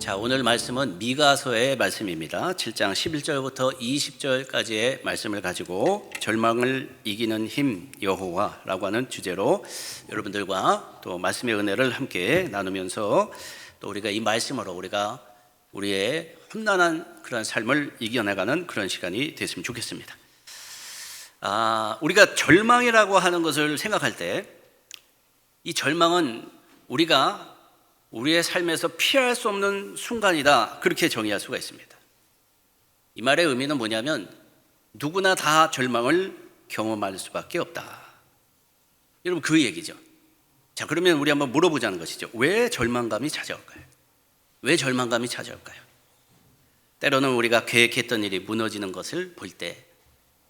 자, 오늘 말씀은 미가서의 말씀입니다. 7장 11절부터 20절까지의 말씀을 가지고 절망을 이기는 힘 여호와라고 하는 주제로 여러분들과 또 말씀의 은혜를 함께 나누면서 또 우리가 이 말씀으로 우리가 우리의 험난한 그런 삶을 이겨나가는 그런 시간이 됐으면 좋겠습니다. 아, 우리가 절망이라고 하는 것을 생각할 때 이 절망은 우리가 우리의 삶에서 피할 수 없는 순간이다. 그렇게 정의할 수가 있습니다. 이 말의 의미는 뭐냐면 누구나 다 절망을 경험할 수밖에 없다. 여러분 그 얘기죠. 자, 그러면 우리 한번 물어보자는 것이죠. 왜 절망감이 찾아올까요? 왜 절망감이 찾아올까요? 때로는 우리가 계획했던 일이 무너지는 것을 볼 때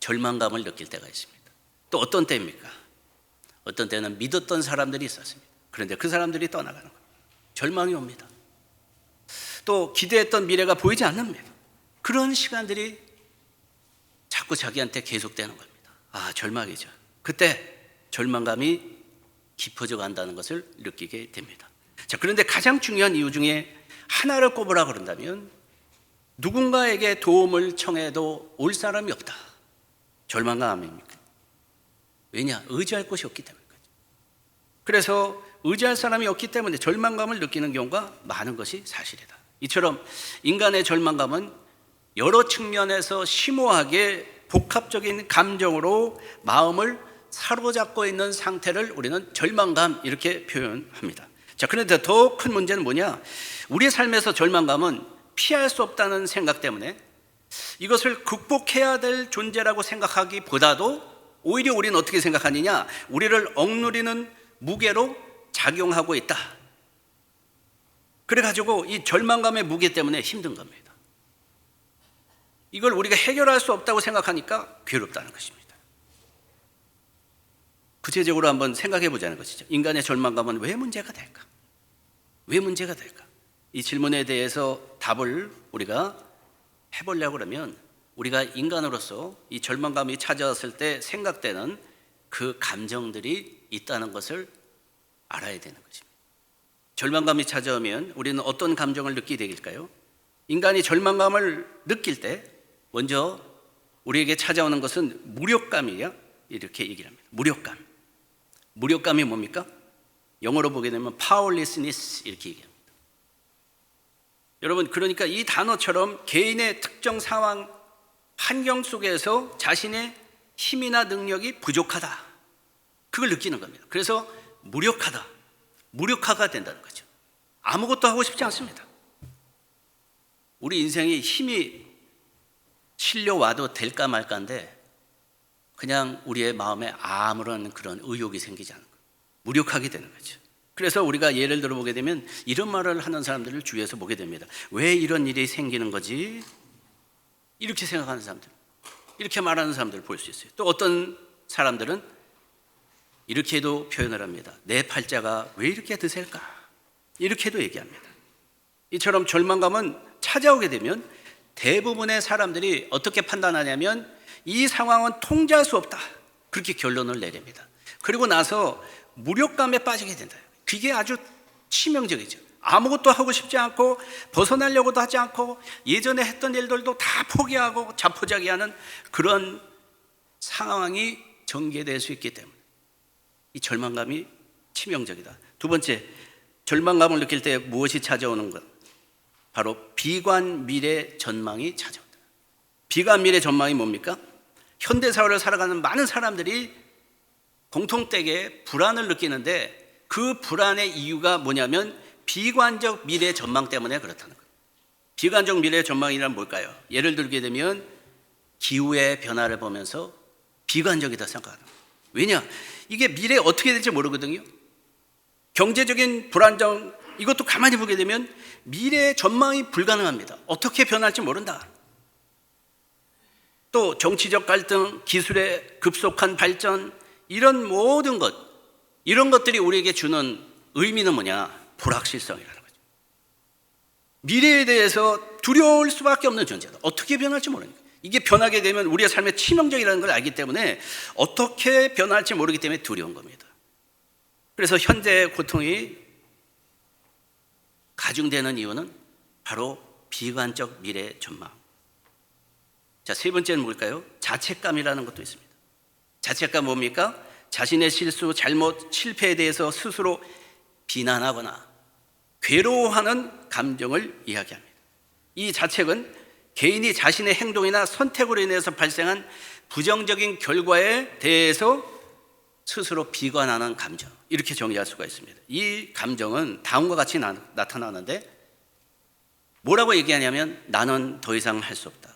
절망감을 느낄 때가 있습니다. 또 어떤 때입니까? 어떤 때는 믿었던 사람들이 있었습니다. 그런데 그 사람들이 떠나가는 거예요. 절망이 옵니다. 또 기대했던 미래가 보이지 않습니다. 그런 시간들이 자꾸 자기한테 계속되는 겁니다. 아, 절망이죠. 그때 절망감이 깊어져 간다는 것을 느끼게 됩니다. 자, 그런데 가장 중요한 이유 중에 하나를 꼽으라 그런다면 누군가에게 도움을 청해도 올 사람이 없다. 절망감 아닙니까? 왜냐? 의지할 곳이 없기 때문에. 그래서 의지할 사람이 없기 때문에 절망감을 느끼는 경우가 많은 것이 사실이다. 이처럼 인간의 절망감은 여러 측면에서 심오하게 복합적인 감정으로 마음을 사로잡고 있는 상태를 우리는 절망감 이렇게 표현합니다. 자, 그런데 더 큰 문제는 뭐냐? 우리의 삶에서 절망감은 피할 수 없다는 생각 때문에 이것을 극복해야 될 존재라고 생각하기보다도 오히려 우리는 어떻게 생각하느냐? 우리를 억누리는 무게로 작용하고 있다. 그래가지고 이 절망감의 무게 때문에 힘든 겁니다. 이걸 우리가 해결할 수 없다고 생각하니까 괴롭다는 것입니다. 구체적으로 한번 생각해 보자는 것이죠. 인간의 절망감은 왜 문제가 될까? 왜 문제가 될까? 이 질문에 대해서 답을 우리가 해보려고 그러면 우리가 인간으로서 이 절망감이 찾아왔을 때 생각되는 그 감정들이 있다는 것을 알아야 되는 것입니다. 절망감이 찾아오면 우리는 어떤 감정을 느끼게 될까요? 인간이 절망감을 느낄 때 먼저 우리에게 찾아오는 것은 무력감이야. 이렇게 얘기를 합니다. 무력감. 무력감이 뭡니까? 영어로 보게 되면 powerlessness 이렇게 얘기합니다. 여러분 그러니까 이 단어처럼 개인의 특정 상황 환경 속에서 자신의 힘이나 능력이 부족하다. 그걸 느끼는 겁니다. 그래서 무력하다. 무력화가 된다는 거죠. 아무것도 하고 싶지 않습니다. 우리 인생이 힘이 실려와도 될까 말까인데 그냥 우리의 마음에 아무런 그런 의욕이 생기지 않는 거예요. 무력하게 되는 거죠. 그래서 우리가 예를 들어 보게 되면 이런 말을 하는 사람들을 주위에서 보게 됩니다. 왜 이런 일이 생기는 거지? 이렇게 생각하는 사람들, 이렇게 말하는 사람들을 볼 수 있어요. 또 어떤 사람들은 이렇게도 표현을 합니다. 내 팔자가 왜 이렇게 드셀까? 이렇게도 얘기합니다. 이처럼 절망감은 찾아오게 되면 대부분의 사람들이 어떻게 판단하냐면 이 상황은 통제할 수 없다. 그렇게 결론을 내립니다. 그리고 나서 무력감에 빠지게 된다. 그게 아주 치명적이죠. 아무것도 하고 싶지 않고 벗어나려고도 하지 않고 예전에 했던 일들도 다 포기하고 자포자기하는 그런 상황이 전개될 수 있기 때문에 이 절망감이 치명적이다. 두 번째, 절망감을 느낄 때 무엇이 찾아오는 것? 바로 비관 미래 전망이 찾아온다. 비관 미래 전망이 뭡니까? 현대 사회를 살아가는 많은 사람들이 공통되게 불안을 느끼는데 그 불안의 이유가 뭐냐면 비관적 미래 전망 때문에 그렇다는 거예요. 비관적 미래 전망이란 뭘까요? 예를 들게 되면 기후의 변화를 보면서 비관적이다 생각하는 거예요. 왜냐? 이게 미래에 어떻게 될지 모르거든요. 경제적인 불안정 이것도 가만히 보게 되면 미래의 전망이 불가능합니다. 어떻게 변할지 모른다. 또 정치적 갈등, 기술의 급속한 발전 이런 모든 것 이런 것들이 우리에게 주는 의미는 뭐냐? 불확실성이라는 거죠. 미래에 대해서 두려울 수밖에 없는 존재다. 어떻게 변할지 모르니까. 이게 변하게 되면 우리의 삶에 치명적이라는 걸 알기 때문에 어떻게 변할지 모르기 때문에 두려운 겁니다. 그래서 현재의 고통이 가중되는 이유는 바로 비관적 미래 전망. 자, 세 번째는 뭘까요? 자책감이라는 것도 있습니다. 자책감 뭡니까? 자신의 실수, 잘못, 실패에 대해서 스스로 비난하거나 괴로워하는 감정을 이야기합니다. 이 자책은 개인이 자신의 행동이나 선택으로 인해서 발생한 부정적인 결과에 대해서 스스로 비관하는 감정 이렇게 정의할 수가 있습니다. 이 감정은 다음과 같이 나, 나타나는데 뭐라고 얘기하냐면 나는 더 이상 할 수 없다.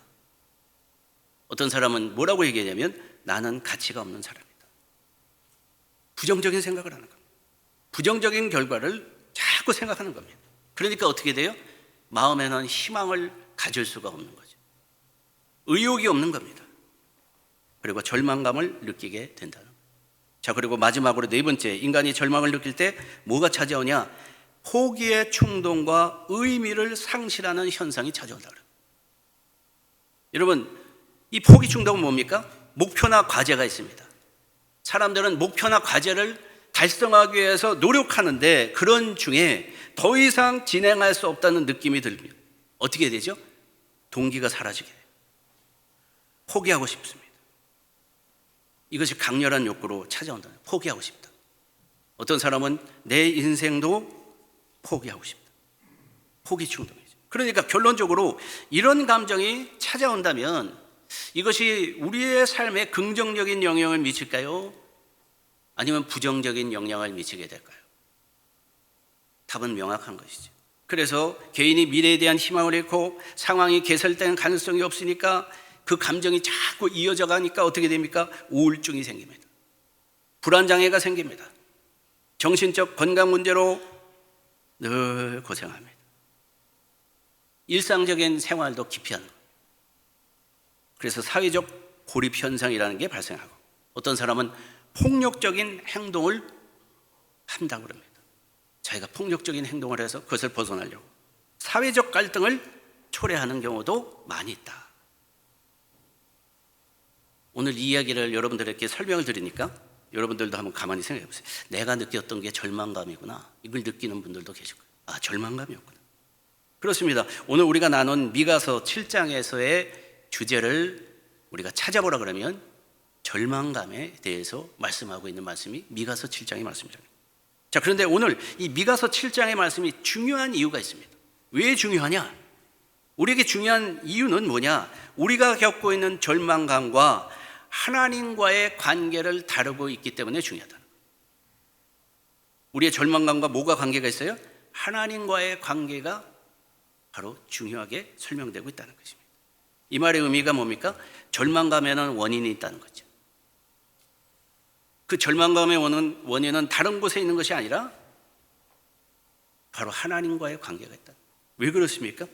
어떤 사람은 뭐라고 얘기하냐면 나는 가치가 없는 사람이다. 부정적인 생각을 하는 겁니다. 부정적인 결과를 자꾸 생각하는 겁니다. 그러니까 어떻게 돼요? 마음에는 희망을 가질 수가 없는 거죠. 의욕이 없는 겁니다. 그리고 절망감을 느끼게 된다는 거예요. 자, 그리고 마지막으로 네 번째, 인간이 절망을 느낄 때 뭐가 찾아오냐? 포기의 충동과 의미를 상실하는 현상이 찾아온다. 여러분, 이 포기 충동은 뭡니까? 목표나 과제가 있습니다. 사람들은 목표나 과제를 달성하기 위해서 노력하는데 그런 중에 더 이상 진행할 수 없다는 느낌이 들면 어떻게 되죠? 동기가 사라지게 돼요. 포기하고 싶습니다. 이것이 강렬한 욕구로 찾아온다. 포기하고 싶다. 어떤 사람은 내 인생도 포기하고 싶다. 포기 충동이죠. 그러니까 결론적으로 이런 감정이 찾아온다면 이것이 우리의 삶에 긍정적인 영향을 미칠까요? 아니면 부정적인 영향을 미치게 될까요? 답은 명확한 것이죠. 그래서 개인이 미래에 대한 희망을 잃고 상황이 개설되는 가능성이 없으니까 그 감정이 자꾸 이어져 가니까 어떻게 됩니까? 우울증이 생깁니다. 불안장애가 생깁니다. 정신적 건강 문제로 늘 고생합니다. 일상적인 생활도 기피하는 거예요. 그래서 사회적 고립 현상이라는 게 발생하고 어떤 사람은 폭력적인 행동을 한다고 그럽니다. 자기가 폭력적인 행동을 해서 그것을 벗어나려고 사회적 갈등을 초래하는 경우도 많이 있다. 오늘 이 이야기를 여러분들에게 설명을 드리니까 여러분들도 한번 가만히 생각해 보세요. 내가 느꼈던 게 절망감이구나. 이걸 느끼는 분들도 계실 거예요. 아, 절망감이었구나. 그렇습니다. 오늘 우리가 나눈 미가서 7장에서의 주제를 우리가 찾아보라 그러면 절망감에 대해서 말씀하고 있는 말씀이 미가서 7장의 말씀입니다. 자, 그런데 오늘 이 미가서 7장의 말씀이 중요한 이유가 있습니다. 왜 중요하냐? 우리에게 중요한 이유는 뭐냐? 우리가 겪고 있는 절망감과 하나님과의 관계를 다루고 있기 때문에 중요하다. 우리의 절망감과 뭐가 관계가 있어요? 하나님과의 관계가 바로 중요하게 설명되고 있다는 것입니다. 이 말의 의미가 뭡니까? 절망감에는 원인이 있다는 거죠. 그 절망감의 원은, 원인은 다른 곳에 있는 것이 아니라 바로 하나님과의 관계가 있다. 왜 그렇습니까?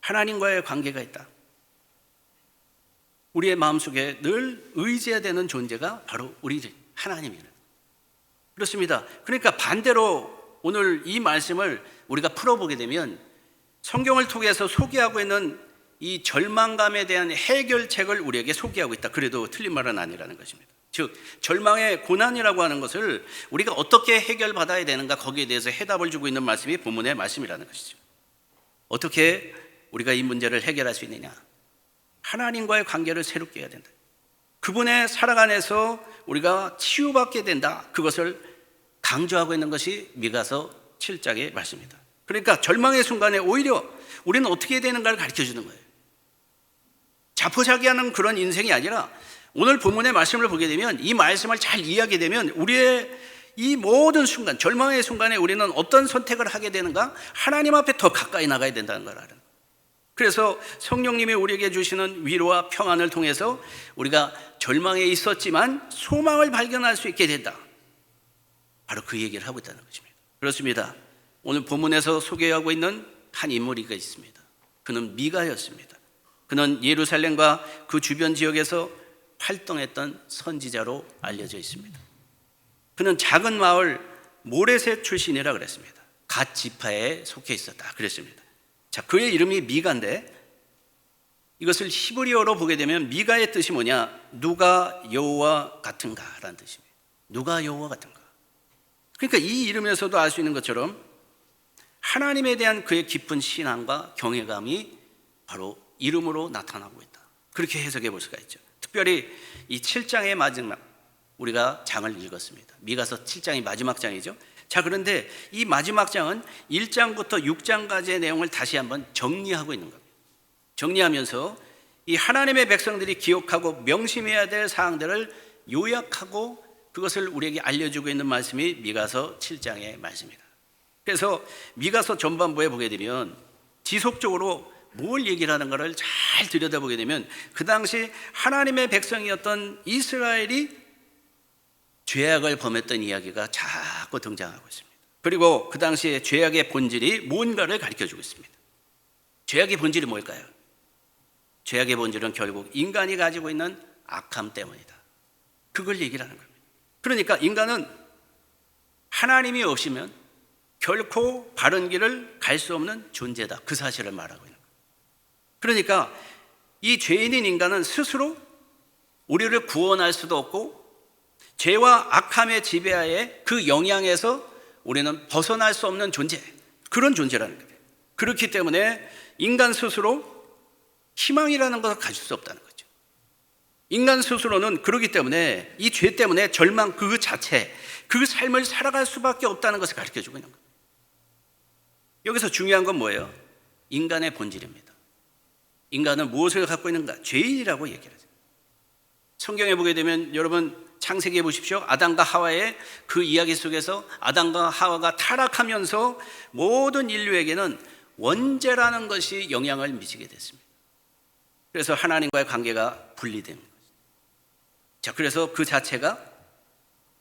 하나님과의 관계가 있다. 우리의 마음속에 늘 의지해야 되는 존재가 바로 우리 하나님이에요. 그렇습니다. 그러니까 반대로 오늘 이 말씀을 우리가 풀어보게 되면 성경을 통해서 소개하고 있는 이 절망감에 대한 해결책을 우리에게 소개하고 있다. 그래도 틀린 말은 아니라는 것입니다. 즉, 절망의 고난이라고 하는 것을 우리가 어떻게 해결받아야 되는가 거기에 대해서 해답을 주고 있는 말씀이 본문의 말씀이라는 것이죠. 어떻게 우리가 이 문제를 해결할 수 있느냐? 하나님과의 관계를 새롭게 해야 된다. 그분의 사랑 안에서 우리가 치유받게 된다. 그것을 강조하고 있는 것이 미가서 7장의 말씀입니다. 그러니까 절망의 순간에 오히려 우리는 어떻게 되는가를 가르쳐 주는 거예요. 자포자기하는 그런 인생이 아니라 오늘 본문의 말씀을 보게 되면 이 말씀을 잘 이해하게 되면 우리의 이 모든 순간, 절망의 순간에 우리는 어떤 선택을 하게 되는가? 하나님 앞에 더 가까이 나가야 된다는 걸 알아요. 그래서 성령님이 우리에게 주시는 위로와 평안을 통해서 우리가 절망에 있었지만 소망을 발견할 수 있게 된다. 바로 그 얘기를 하고 있다는 것입니다. 그렇습니다. 오늘 본문에서 소개하고 있는 한 인물이 있습니다. 그는 미가였습니다. 그는 예루살렘과 그 주변 지역에서 활동했던 선지자로 알려져 있습니다. 그는 작은 마을 모레셋 출신이라 그랬습니다. 갓 지파에 속해 있었다 그랬습니다. 자, 그의 이름이 미가인데 이것을 히브리어로 보게 되면 미가의 뜻이 뭐냐? 누가 여호와 같은가라는 뜻입니다. 누가 여호와 같은가? 그러니까 이 이름에서도 알 수 있는 것처럼 하나님에 대한 그의 깊은 신앙과 경외감이 바로 이름으로 나타나고 있다. 그렇게 해석해 볼 수가 있죠. 특별히 이 7장의 마지막 우리가 장을 읽었습니다. 미가서 7장이 마지막 장이죠. 자, 그런데 이 마지막 장은 1장부터 6장까지의 내용을 다시 한번 정리하고 있는 겁니다. 정리하면서 이 하나님의 백성들이 기억하고 명심해야 될 사항들을 요약하고 그것을 우리에게 알려주고 있는 말씀이 미가서 7장의 말씀입니다. 그래서 미가서 전반부에 보게 되면 지속적으로 뭘 얘기를 하는가를 잘 들여다보게 되면 그 당시 하나님의 백성이었던 이스라엘이 죄악을 범했던 이야기가 자꾸 등장하고 있습니다. 그리고 그 당시에 죄악의 본질이 뭔가를 가르쳐 주고 있습니다. 죄악의 본질이 뭘까요? 죄악의 본질은 결국 인간이 가지고 있는 악함 때문이다. 그걸 얘기를 하는 겁니다. 그러니까 인간은 하나님이 없으면 결코 바른 길을 갈 수 없는 존재다. 그 사실을 말하고 거예요. 그러니까 이 죄인인 인간은 스스로 우리를 구원할 수도 없고 죄와 악함의 지배하에 그 영향에서 우리는 벗어날 수 없는 존재. 그런 존재라는 거예요. 그렇기 때문에 인간 스스로 희망이라는 것을 가질 수 없다는 거죠. 인간 스스로는 그러기 때문에 이 죄 때문에 절망 그 자체, 그 삶을 살아갈 수밖에 없다는 것을 가르쳐 주고 있는 거예요. 여기서 중요한 건 뭐예요? 인간의 본질입니다. 인간은 무엇을 갖고 있는가? 죄인이라고 얘기를 하죠. 성경에 보게 되면 여러분 창세기에 보십시오. 아담과 하와의 그 이야기 속에서 아담과 하와가 타락하면서 모든 인류에게는 원죄라는 것이 영향을 미치게 됐습니다. 그래서 하나님과의 관계가 분리된 거죠. 자, 그래서 그 자체가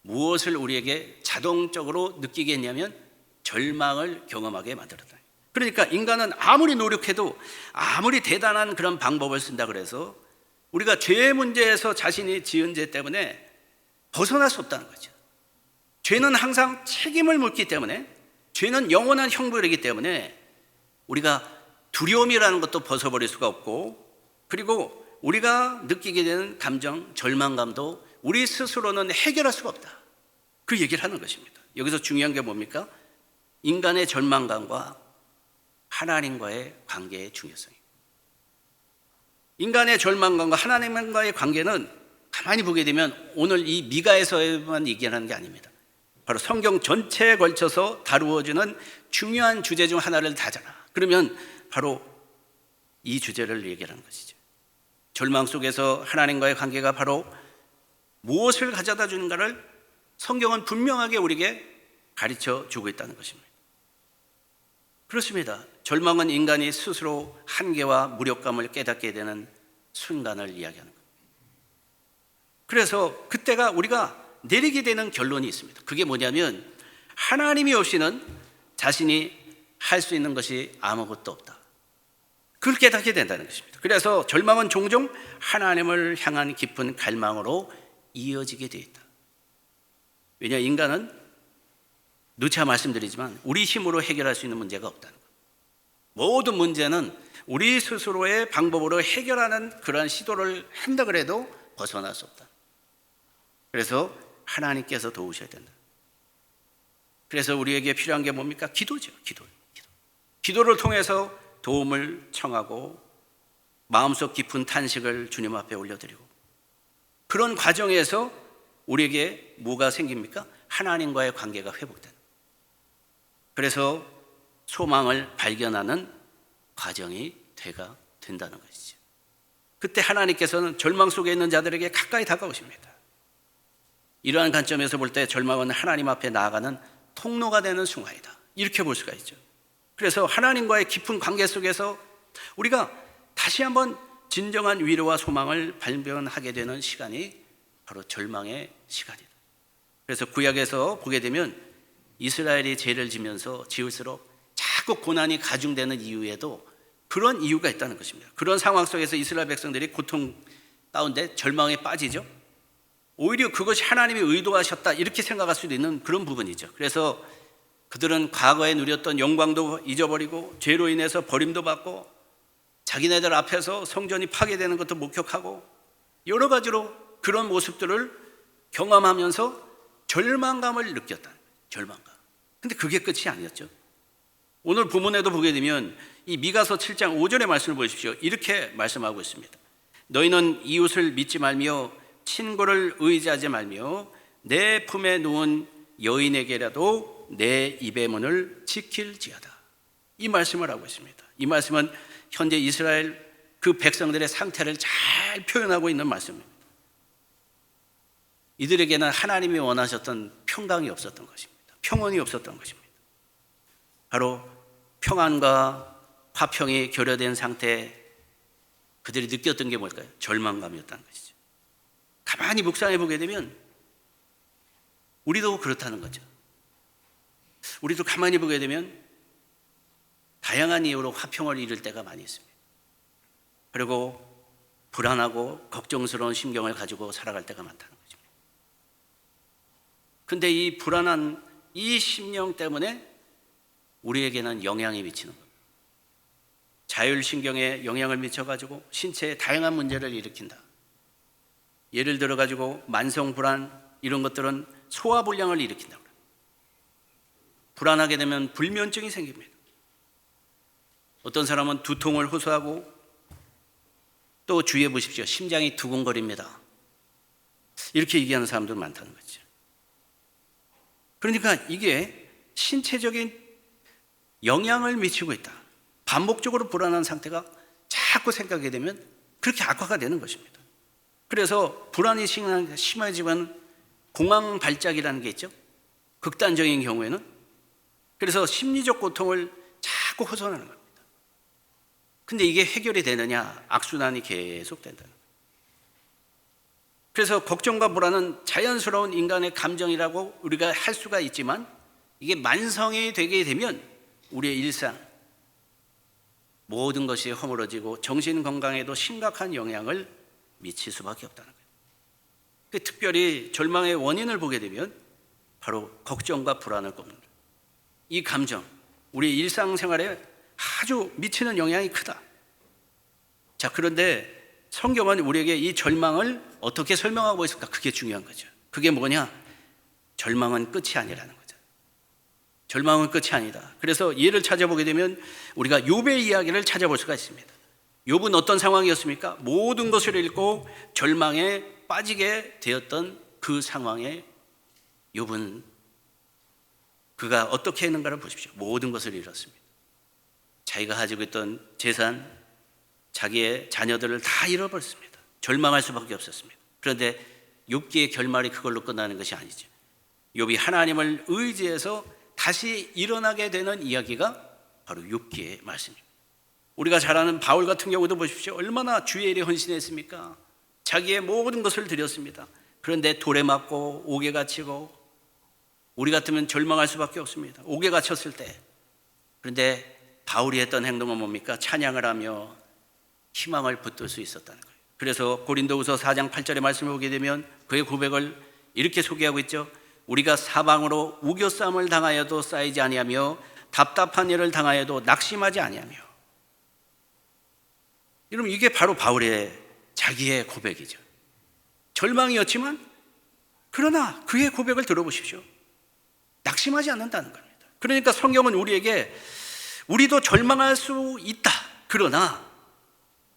무엇을 우리에게 자동적으로 느끼게 했냐면 절망을 경험하게 만들었다. 그러니까 인간은 아무리 노력해도 아무리 대단한 그런 방법을 쓴다 그래서 우리가 죄의 문제에서 자신이 지은 죄 때문에 벗어날 수 없다는 거죠. 죄는 항상 책임을 묻기 때문에 죄는 영원한 형벌이기 때문에 우리가 두려움이라는 것도 벗어버릴 수가 없고 그리고 우리가 느끼게 되는 감정, 절망감도 우리 스스로는 해결할 수가 없다. 그 얘기를 하는 것입니다. 여기서 중요한 게 뭡니까? 인간의 절망감과 하나님과의 관계의 중요성입니다. 인간의 절망감과 하나님과의 관계는 가만히 보게 되면 오늘 이 미가에서만 얘기하는 게 아닙니다. 바로 성경 전체에 걸쳐서 다루어지는 중요한 주제 중 하나를 다잖아. 그러면 바로 이 주제를 얘기하는 것이죠. 절망 속에서 하나님과의 관계가 바로 무엇을 가져다 주는가를 성경은 분명하게 우리에게 가르쳐 주고 있다는 것입니다. 그렇습니다. 절망은 인간이 스스로 한계와 무력감을 깨닫게 되는 순간을 이야기하는 겁니다. 그래서 그때가 우리가 내리게 되는 결론이 있습니다. 그게 뭐냐면 하나님이 없이는 자신이 할 수 있는 것이 아무것도 없다. 그걸 깨닫게 된다는 것입니다. 그래서 절망은 종종 하나님을 향한 깊은 갈망으로 이어지게 되어 있다. 왜냐 인간은 누차 말씀드리지만 우리 힘으로 해결할 수 있는 문제가 없다는 것. 모든 문제는 우리 스스로의 방법으로 해결하는 그러한 시도를 한다 그래도 벗어날 수 없다. 그래서 하나님께서 도우셔야 된다. 그래서 우리에게 필요한 게 뭡니까? 기도죠. 기도. 기도. 기도를 통해서 도움을 청하고 마음속 깊은 탄식을 주님 앞에 올려드리고 그런 과정에서 우리에게 뭐가 생깁니까? 하나님과의 관계가 회복된다. 그래서 소망을 발견하는 과정이 돼가 된다는 것이죠. 그때 하나님께서는 절망 속에 있는 자들에게 가까이 다가오십니다. 이러한 관점에서 볼 때 절망은 하나님 앞에 나아가는 통로가 되는 순간이다. 이렇게 볼 수가 있죠. 그래서 하나님과의 깊은 관계 속에서 우리가 다시 한번 진정한 위로와 소망을 발견하게 되는 시간이 바로 절망의 시간이다. 그래서 구약에서 보게 되면 이스라엘이 죄를 지면서 지을수록 자꾸 고난이 가중되는 이유에도 그런 이유가 있다는 것입니다. 그런 상황 속에서 이스라엘 백성들이 고통 가운데 절망에 빠지죠. 오히려 그것이 하나님이 의도하셨다 이렇게 생각할 수도 있는 그런 부분이죠. 그래서 그들은 과거에 누렸던 영광도 잊어버리고 죄로 인해서 버림도 받고 자기네들 앞에서 성전이 파괴되는 것도 목격하고 여러 가지로 그런 모습들을 경험하면서 절망감을 느꼈다. 절망감. 근데 그게 끝이 아니었죠. 오늘 본문에도 보게 되면 이 미가서 7장 5절의 말씀을 보십시오. 이렇게 말씀하고 있습니다. 너희는 이웃을 믿지 말며 친구를 의지하지 말며 내 품에 누운 여인에게라도 내 입의 문을 지킬지어다. 이 말씀을 하고 있습니다. 이 말씀은 현재 이스라엘 그 백성들의 상태를 잘 표현하고 있는 말씀입니다. 이들에게는 하나님이 원하셨던 평강이 없었던 것입니다. 평온이 없었던 것입니다. 바로 평안과 화평이 결여된 상태 그들이 느꼈던 게 뭘까요? 절망감이었다는 것이죠. 가만히 묵상해 보게 되면 우리도 그렇다는 거죠. 우리도 가만히 보게 되면 다양한 이유로 화평을 잃을 때가 많이 있습니다. 그리고 불안하고 걱정스러운 심경을 가지고 살아갈 때가 많다는 것입니다. 근데 이 불안한 이 심령 때문에 우리에게는 영향이 미치는 겁니다. 자율신경에 영향을 미쳐가지고 신체에 다양한 문제를 일으킨다. 예를 들어가지고 만성불안 이런 것들은 소화불량을 일으킨다. 불안하게 되면 불면증이 생깁니다. 어떤 사람은 두통을 호소하고 또 주의해 보십시오. 심장이 두근거립니다. 이렇게 얘기하는 사람들 많다는 거죠. 그러니까 이게 신체적인 영향을 미치고 있다. 반복적으로 불안한 상태가 자꾸 생각하게 되면 그렇게 악화가 되는 것입니다. 그래서 불안이 심해지면 공황 발작이라는 게 있죠. 극단적인 경우에는 그래서 심리적 고통을 자꾸 호소하는 겁니다. 근데 이게 해결이 되느냐? 악순환이 계속 된다는 거예요. 그래서 걱정과 불안은 자연스러운 인간의 감정이라고 우리가 할 수가 있지만 이게 만성이 되게 되면 우리의 일상 모든 것이 허물어지고 정신 건강에도 심각한 영향을 미칠 수밖에 없다는 거예요. 그 특별히 절망의 원인을 보게 되면 바로 걱정과 불안을 꼽는 이 감정, 우리 일상생활에 아주 미치는 영향이 크다. 자, 그런데 성경은 우리에게 이 절망을 어떻게 설명하고 있을까? 그게 중요한 거죠. 그게 뭐냐? 절망은 끝이 아니라는 거죠. 절망은 끝이 아니다. 그래서 예를 찾아보게 되면 우리가 욥의 이야기를 찾아볼 수가 있습니다. 욥은 어떤 상황이었습니까? 모든 것을 잃고 절망에 빠지게 되었던 그 상황에 욥은 그가 어떻게 했는가를 보십시오. 모든 것을 잃었습니다. 자기가 가지고 있던 재산, 자기의 자녀들을 다 잃어버렸습니다. 절망할 수밖에 없었습니다. 그런데 욥기의 결말이 그걸로 끝나는 것이 아니죠. 욥이 하나님을 의지해서 다시 일어나게 되는 이야기가 바로 욥기의 말씀입니다. 우리가 잘 아는 바울 같은 경우도 보십시오. 얼마나 주의 일에 헌신했습니까? 자기의 모든 것을 드렸습니다. 그런데 돌에 맞고 옥에 갇히고 우리 같으면 절망할 수밖에 없습니다. 옥에 갇혔을 때. 그런데 바울이 했던 행동은 뭡니까? 찬양을 하며 희망을 붙들 수 있었다는 거예요. 그래서 고린도후서 4장 8절의 말씀을 보게 되면 그의 고백을 이렇게 소개하고 있죠. 우리가 사방으로 우겨싸움을 당하여도 쌓이지 아니하며 답답한 일을 당하여도 낙심하지 아니하며 여러분 이게 바로 바울의 자기의 고백이죠. 절망이었지만 그러나 그의 고백을 들어보십시오. 낙심하지 않는다는 겁니다. 그러니까 성경은 우리에게 우리도 절망할 수 있다. 그러나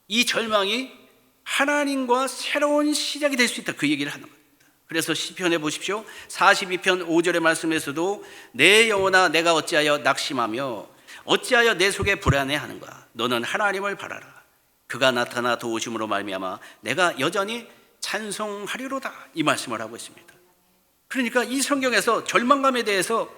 이 절망이 하나님과 새로운 시작이 될 수 있다. 그 얘기를 하는 겁니다. 그래서 시편에 보십시오. 42편 5절의 말씀에서도 내 영혼아 내가 어찌하여 낙심하며 어찌하여 내 속에 불안해하는가? 너는 하나님을 바라라. 그가 나타나 도우심으로 말미암아 내가 여전히 찬송하리로다. 이 말씀을 하고 있습니다. 그러니까 이 성경에서 절망감에 대해서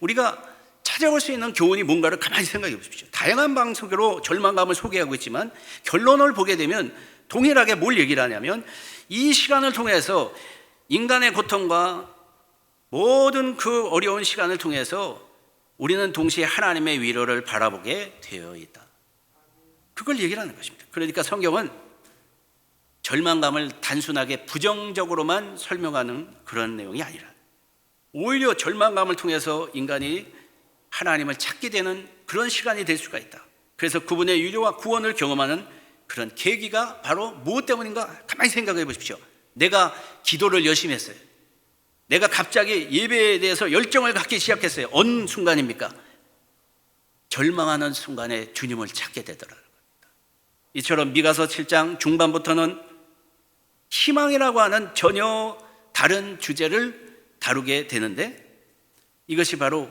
우리가 찾아올 수 있는 교훈이 뭔가를 가만히 생각해 보십시오. 다양한 방식으로 절망감을 소개하고 있지만 결론을 보게 되면 동일하게 뭘 얘기를 하냐면 이 시간을 통해서 인간의 고통과 모든 그 어려운 시간을 통해서 우리는 동시에 하나님의 위로를 바라보게 되어 있다. 그걸 얘기를 하는 것입니다. 그러니까 성경은 절망감을 단순하게 부정적으로만 설명하는 그런 내용이 아니라 오히려 절망감을 통해서 인간이 하나님을 찾게 되는 그런 시간이 될 수가 있다. 그래서 그분의 위로와 구원을 경험하는 그런 계기가 바로 무엇 때문인가 가만히 생각해 보십시오. 내가 기도를 열심히 했어요. 내가 갑자기 예배에 대해서 열정을 갖기 시작했어요. 어느 순간입니까? 절망하는 순간에 주님을 찾게 겁니다. 이처럼 미가서 7장 중반부터는 희망이라고 하는 전혀 다른 주제를 다루게 되는데 이것이 바로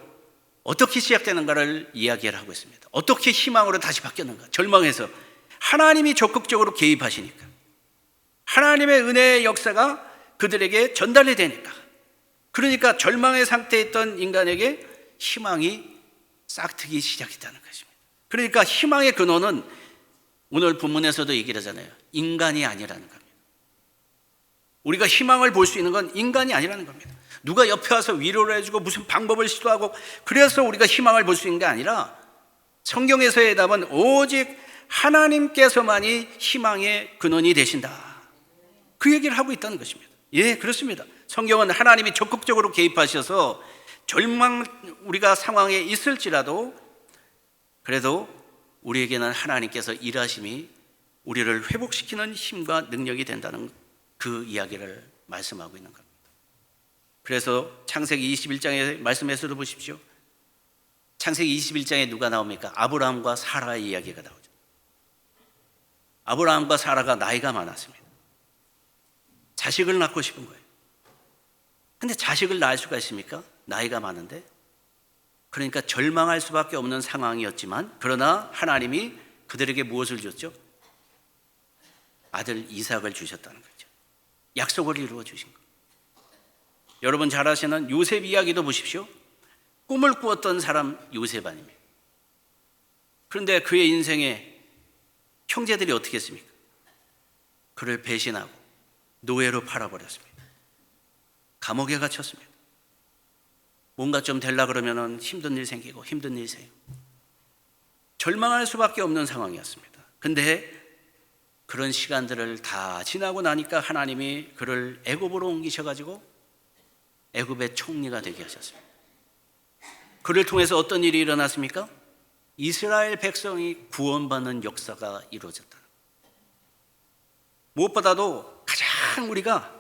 어떻게 시작되는가를 이야기를 하고 있습니다. 어떻게 희망으로 다시 바뀌었는가? 절망해서 하나님이 적극적으로 개입하시니까 하나님의 은혜의 역사가 그들에게 전달이 되니까 그러니까 절망의 상태에 있던 인간에게 희망이 싹트기 시작했다는 것입니다. 그러니까 희망의 근원은 오늘 본문에서도 얘기를 하잖아요. 인간이 아니라는 겁니다. 우리가 희망을 볼 수 있는 건 인간이 아니라는 겁니다. 누가 옆에 와서 위로를 해주고 무슨 방법을 시도하고 그래서 우리가 희망을 볼 수 있는 게 아니라 성경에서의 답은 오직 하나님께서만이 희망의 근원이 되신다. 그 얘기를 하고 있다는 것입니다. 예, 그렇습니다. 성경은 하나님이 적극적으로 개입하셔서 절망 우리가 상황에 있을지라도 그래도 우리에게는 하나님께서 일하심이 우리를 회복시키는 힘과 능력이 된다는 그 이야기를 말씀하고 있는 겁니다. 그래서 창세기 21장의 말씀에서도 보십시오. 창세기 21장에 누가 나옵니까? 아브라함과 사라의 이야기가 나오죠. 아브라함과 사라가 나이가 많았습니다. 자식을 낳고 싶은 거예요. 근데 자식을 낳을 수가 있습니까? 나이가 많은데. 그러니까 절망할 수밖에 없는 상황이었지만, 그러나 하나님이 그들에게 무엇을 줬죠? 아들 이삭을 주셨다는 거죠. 약속을 이루어 주신 거. 여러분 잘 아시는 요셉 이야기도 보십시오. 꿈을 꾸었던 사람 요셉 아닙니까? 그런데 그의 인생에 형제들이 어떻게 했습니까? 그를 배신하고 노예로 팔아버렸습니다. 감옥에 갇혔습니다. 뭔가 좀 되려 그러면은 힘든 일 생기고 힘든 일 생기고 절망할 수밖에 없는 상황이었습니다. 근데 그런 시간들을 다 지나고 나니까 하나님이 그를 애굽으로 옮기셔 가지고 애굽의 총리가 되게 하셨습니다. 그를 통해서 어떤 일이 일어났습니까? 이스라엘 백성이 구원받는 역사가 이루어졌다. 무엇보다도 가장 우리가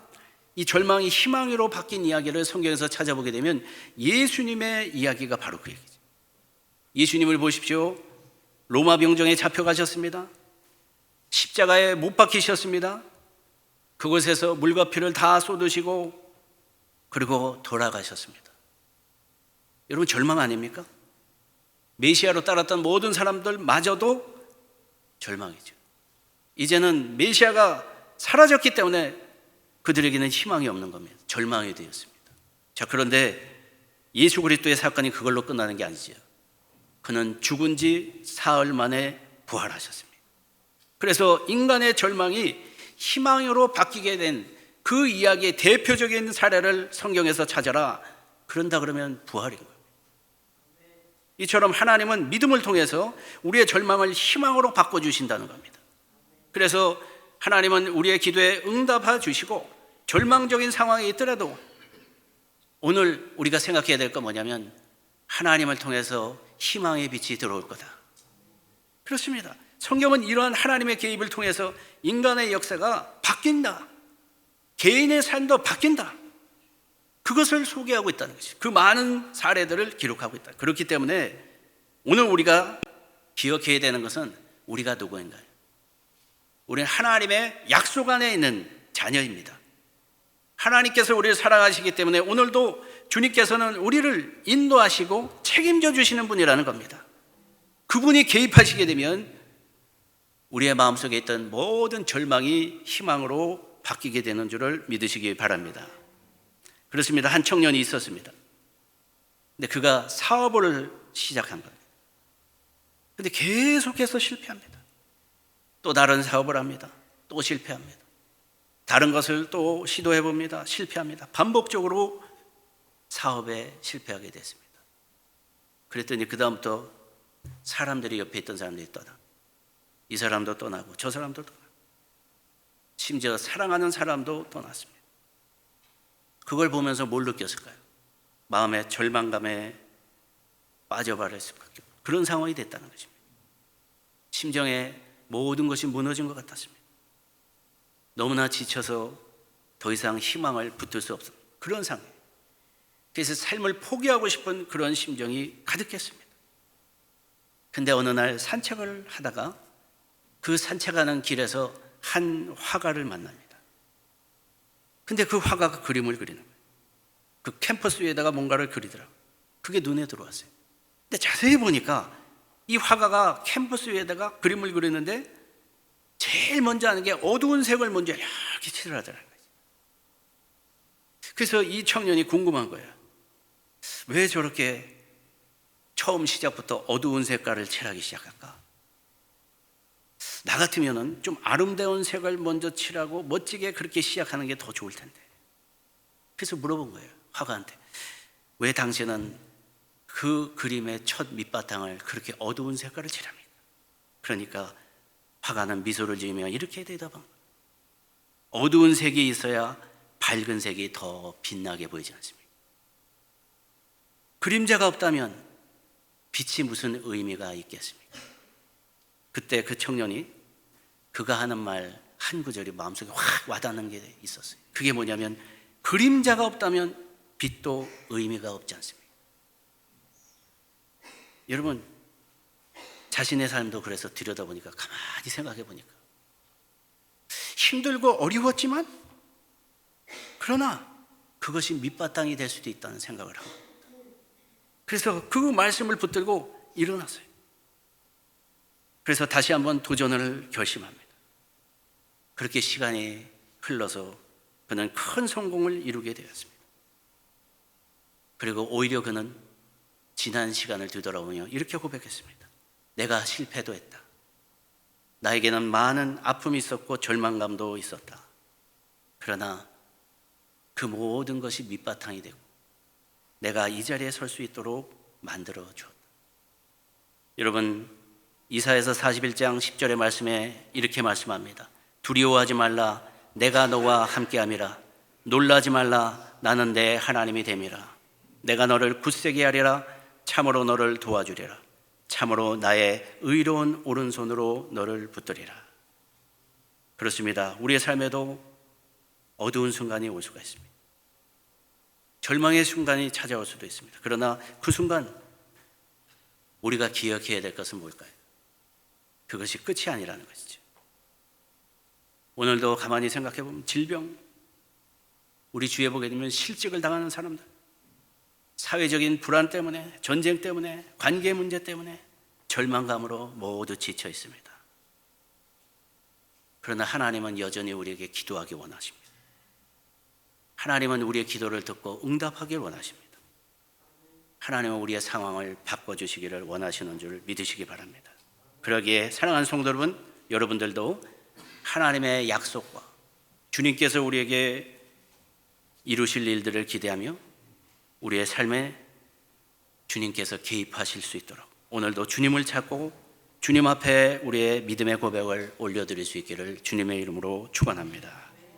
이 절망이 희망으로 바뀐 이야기를 성경에서 찾아보게 되면 예수님의 이야기가 바로 그 얘기죠. 예수님을 보십시오. 로마 병정에 잡혀가셨습니다. 십자가에 못 박히셨습니다. 그곳에서 물과 피를 다 쏟으시고 그리고 돌아가셨습니다. 여러분 절망 아닙니까? 메시아로 따랐던 모든 사람들 마저도 절망이죠. 이제는 메시아가 사라졌기 때문에 그들에게는 희망이 없는 겁니다. 절망이 되었습니다. 자, 그런데 예수 그리스도의 사건이 그걸로 끝나는 게 아니지요. 그는 죽은 지 사흘 만에 부활하셨습니다. 그래서 인간의 절망이 희망으로 바뀌게 된 그 이야기의 대표적인 사례를 성경에서 찾아라. 그런다 그러면 부활인 거예요. 이처럼 하나님은 믿음을 통해서 우리의 절망을 희망으로 바꿔주신다는 겁니다. 그래서 하나님은 우리의 기도에 응답해 주시고 절망적인 상황에 있더라도 오늘 우리가 생각해야 될 건 뭐냐면 하나님을 통해서 희망의 빛이 들어올 거다. 그렇습니다. 성경은 이러한 하나님의 개입을 통해서 인간의 역사가 바뀐다. 개인의 삶도 바뀐다. 그것을 소개하고 있다는 것이 그 많은 사례들을 기록하고 있다. 그렇기 때문에 오늘 우리가 기억해야 되는 것은 우리가 누구인가요? 우리는 하나님의 약속 안에 있는 자녀입니다. 하나님께서 우리를 사랑하시기 때문에 오늘도 주님께서는 우리를 인도하시고 책임져 주시는 분이라는 겁니다. 그분이 개입하시게 되면 우리의 마음속에 있던 모든 절망이 희망으로 바뀌게 되는 줄을 믿으시기 바랍니다. 그렇습니다. 한 청년이 있었습니다. 근데 그가 사업을 시작한 겁니다. 근데 계속해서 실패합니다. 또 다른 사업을 합니다. 또 실패합니다. 다른 것을 또 시도해 봅니다. 실패합니다. 반복적으로 사업에 실패하게 됐습니다. 그랬더니 그다음부터 사람들이 옆에 있던 사람들이 떠나. 이 사람도 떠나고 저 사람도 떠나고. 심지어 사랑하는 사람도 떠났습니다. 그걸 보면서 뭘 느꼈을까요? 마음의 절망감에 빠져버릴 수밖에 없는 그런 상황이 됐다는 것입니다. 심정에 모든 것이 무너진 것 같았습니다. 너무나 지쳐서 더 이상 희망을 붙을 수 없는 그런 상황. 그래서 삶을 포기하고 싶은 그런 심정이 가득했습니다. 근데 어느 날 산책을 하다가 그 산책하는 길에서 한 화가를 만납니다. 근데 그 화가가 그림을 그리는 거예요. 그 캠퍼스 위에다가 뭔가를 그리더라고요. 그게 눈에 들어왔어요. 근데 자세히 보니까 이 화가가 캠퍼스 위에다가 그림을 그리는데 제일 먼저 하는 게 어두운 색을 먼저 이렇게 칠을 하더라는 거죠. 그래서 이 청년이 궁금한 거예요. 왜 저렇게 처음 시작부터 어두운 색깔을 칠하기 시작할까? 나 같으면은 좀 아름다운 색을 먼저 칠하고 멋지게 그렇게 시작하는 게 더 좋을 텐데. 그래서 물어본 거예요. 화가한테. 왜 당신은 그 그림의 첫 밑바탕을 그렇게 어두운 색깔을 칠합니까? 그러니까 화가는 미소를 지으며 이렇게 대답한 거예요. 어두운 색이 있어야 밝은 색이 더 빛나게 보이지 않습니까? 그림자가 없다면 빛이 무슨 의미가 있겠습니까? 그때 그 청년이 그가 하는 말 한 구절이 마음속에 확 와닿는 게 있었어요. 그게 뭐냐면 그림자가 없다면 빛도 의미가 없지 않습니까? 여러분 자신의 삶도 그래서 들여다보니까 가만히 생각해 보니까 힘들고 어려웠지만 그러나 그것이 밑바탕이 될 수도 있다는 생각을 하고 그래서 그 말씀을 붙들고 일어났어요. 그래서 다시 한번 도전을 결심합니다. 그렇게 시간이 흘러서 그는 큰 성공을 이루게 되었습니다. 그리고 오히려 그는 지난 시간을 되돌아보며 이렇게 고백했습니다. 내가 실패도 했다. 나에게는 많은 아픔이 있었고 절망감도 있었다. 그러나 그 모든 것이 밑바탕이 되고 내가 이 자리에 설 수 있도록 만들어 주었다. 여러분 이사에서 41장 10절의 말씀에 이렇게 말씀합니다. 두려워하지 말라 내가 너와 함께함이라 놀라지 말라 나는 내 하나님이 됨이라 내가 너를 굳세게 하리라 참으로 너를 도와주리라 참으로 나의 의로운 오른손으로 너를 붙들리라 그렇습니다. 우리의 삶에도 어두운 순간이 올 수가 있습니다. 절망의 순간이 찾아올 수도 있습니다. 그러나 그 순간 우리가 기억해야 될 것은 뭘까요? 그것이 끝이 아니라는 것이죠. 오늘도 가만히 생각해 보면 질병, 우리 주위에 보게 되면 실직을 당하는 사람들, 사회적인 불안 때문에, 전쟁 때문에, 관계 문제 때문에 절망감으로 모두 지쳐 있습니다. 그러나 하나님은 여전히 우리에게 기도하기 원하십니다. 하나님은 우리의 기도를 듣고 응답하길 원하십니다. 하나님은 우리의 상황을 바꿔주시기를 원하시는 줄 믿으시기 바랍니다. 그러기에 사랑하는 성도 여러분, 여러분들도 하나님의 약속과 주님께서 우리에게 이루실 일들을 기대하며 우리의 삶에 주님께서 개입하실 수 있도록 오늘도 주님을 찾고 주님 앞에 우리의 믿음의 고백을 올려드릴 수 있기를 주님의 이름으로 축원합니다.